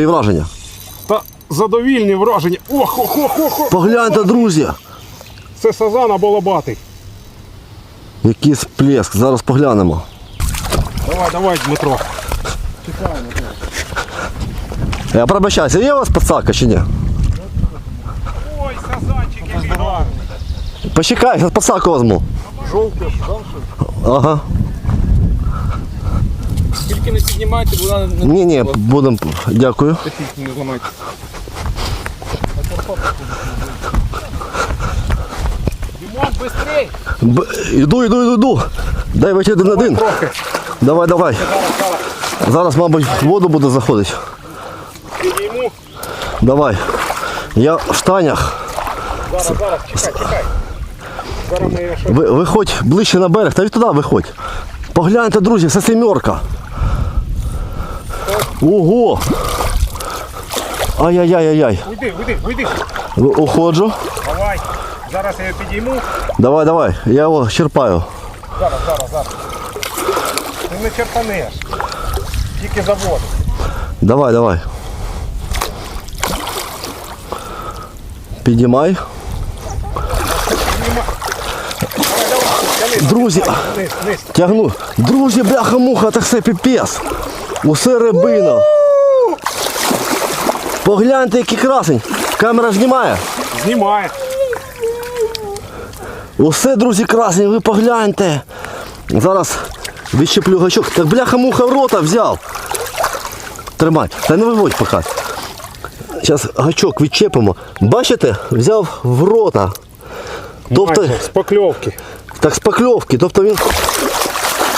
І враження. Та задовільні враження. Ох, ох, ох, ох, ох. Погляньте, друзі, Це сазан або лобатий. який сплеск. Зараз поглянемо. Давай, давай, Дмитро. Чекаємо. Я пробачаюся, є у вас подсака чи ні? Ой, сазанчик, який гарний. Почекай, я подсаку візьму. Жовтий, Ага. Тільки не піднімайте, бо вона не Ні, ні, будемо. Дякую. не зламайте. Димон, быстрей! Б... Іду, іду, іду, іду. Дай вийти один на один. Трохи. Давай, давай. Зараз, мабуть, в воду буде заходити. Підійму. Давай. Я в штанях. Зараз, зараз, чекай, чекай. Зараз ми його ще Ви, виходь ближче на берег, та й туди виходь. Погляньте, друзі, це сімерка. Ого! Ай-яй-яй-яй-яй. Уйди, уйди, уйди. Уходжу. Давай. Зараз я його підійму. Давай, давай, я його черпаю. Зараз, зараз, зараз. Ти не черпанеш. Тільки за воду. Давай, давай. Підіймай. Друзі, тягну. Друзі, бляха-муха, так все піпес. Усе рибина. Погляньте, який красень. Камера знімає. Знімає. Усе, друзі, красень, ви погляньте. Зараз відщеплю гачок. Так бляха-муха в рота взяв. Тримай. Та не виводь поки. Зараз гачок відчепимо. Бачите, взяв в рота. Тобто, Бачиш, з покльовки. так з покльовки. Тобто він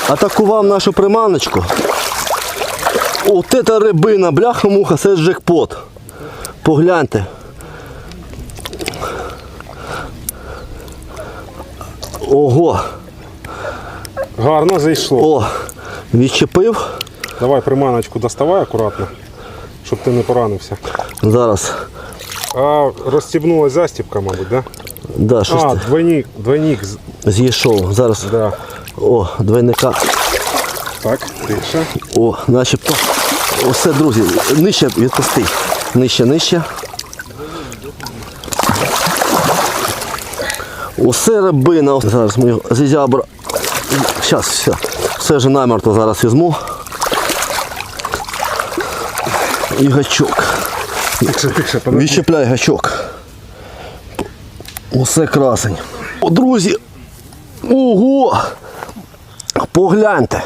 атакував нашу приманочку. От це рибина, бляха-муха, це джекпот. Погляньте. Ого. Гарно зайшло. О, відчепив. Давай приманочку доставай акуратно, щоб ти не поранився. Зараз. А розстібнулась застібка, мабуть, да? Да, щось А, ти двойник, двойник. з- з'їшов. Зараз. Да. О, двойника. Так, тише. О, начебто. Усе, друзі, нижче відпусти. Нижче, нижче. Усе рибина. Зараз ми його. Зараз, все. Все вже намертво зараз візьму. І гачок. Тише, тише, подожди. Гачок. Усе красень. О, друзі. Ого! Погляньте.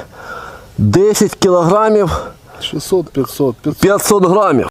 10 кілограмів 600, 500, 500. 500 грамів.